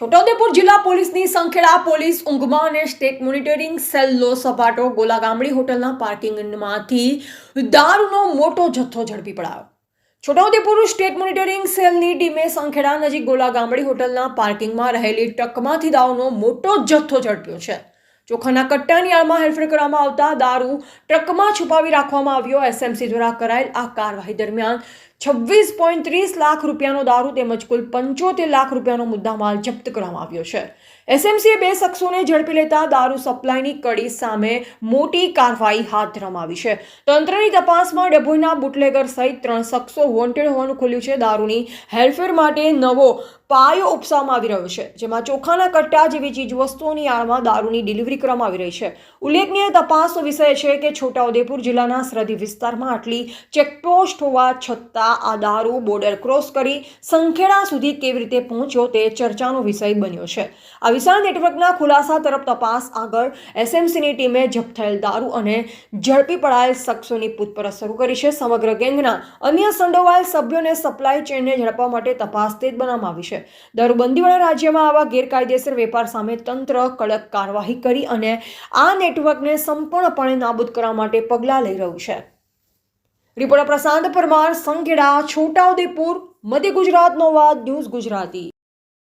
છોટાઉદેપુર જિલ્લા પોલીસની સંખેડા પોલીસ ઊંઘમાં અને સ્ટેટ મોનિટરિંગ સેલનો સપાટો ગોલા હોટલના પાર્કિંગમાંથી દારૂનો મોટો જથ્થો ઝડપી પડાયો. છોટાઉદેપુર સ્ટેટ મોનિટરિંગ સેલની ટીમે સંખેડા નજીક ગોલા ગામડી હોટલના પાર્કિંગમાં રહેલી ટ્રકમાંથી દારૂનો મોટો જથ્થો ઝડપ્યો છે. ચોખાના કટ્ટાની આળમાં હેરફેર કરવામાં આવતા દારૂ ટ્રકમાં છુપાવી રાખવામાં આવ્યો. એસએમસી દ્વારા કરાયેલ આ કાર્યવાહી દરમિયાન છવ્વીસ પોઈન્ટ ત્રીસ લાખ રૂપિયાનો દારૂ તેમજ કુલ પંચોતેર લાખ રૂપિયાનો મુદ્દામાલ જપ્ત કરવામાં આવ્યો છે. એસએમસીએ બે શખ્સોને ઝડપી લેતા દારૂ સપ્લાયની કડી સામે મોટી કાર્યવાહી હાથ ધરવામાં આવી છે. તંત્રની તપાસમાં ડભોઈના બુટલેગર સહિત ત્રણ શખ્સો વોન્ટેડ હોવાનું ખુલ્યું છે. દારૂની હેરફેર માટે નવો પાયો ઉપસાવવામાં આવી રહ્યો છે, જેમાં ચોખાના કટ્ટા જેવી ચીજવસ્તુઓની આડમાં દારૂની ડિલિવરી કરવામાં આવી રહી છે. ઉલ્લેખનીય તપાસનો વિષય છે કે છોટાઉદેપુર જિલ્લાના સરહદી વિસ્તારમાં આટલી ચેકપોસ્ટ હોવા છતાં આ દારૂ બોર્ડર ક્રોસ કરી સંખેડા સુધી કેવી રીતે પહોંચ્યો તે ચર્ચાનો વિષય બન્યો છે. આ વિશાળ નેટવર્કના ખુલાસા તરફ તપાસ આગળ એસએમસીની ટીમે જપ્ત થયેલ દારૂ અને ઝડપી પડાયેલ શખ્સોની પૂછપરછ શરૂ કરી છે. સમગ્ર ગેંગના અન્ય સંડોવાયેલ સભ્યોને સપ્લાય ચેનને ઝડપવા માટે તપાસ તેજ બનાવવામાં આવી છે. દારૂબંધીવાળા રાજ્યમાં આવા ગેરકાયદેસર વેપાર સામે તંત્ર કડક કાર્યવાહી કરી અને આ નેટવર્કને સંપૂર્ણપણે નાબૂદ કરવા માટે પગલાં લઈ રહ્યું છે. રિપોર્ટર પ્રશાંત પરમાર સંખેડા છોટાઉદેપુર મધ્ય ગુજરાતનો વાત ન્યૂઝ ગુજરાતી.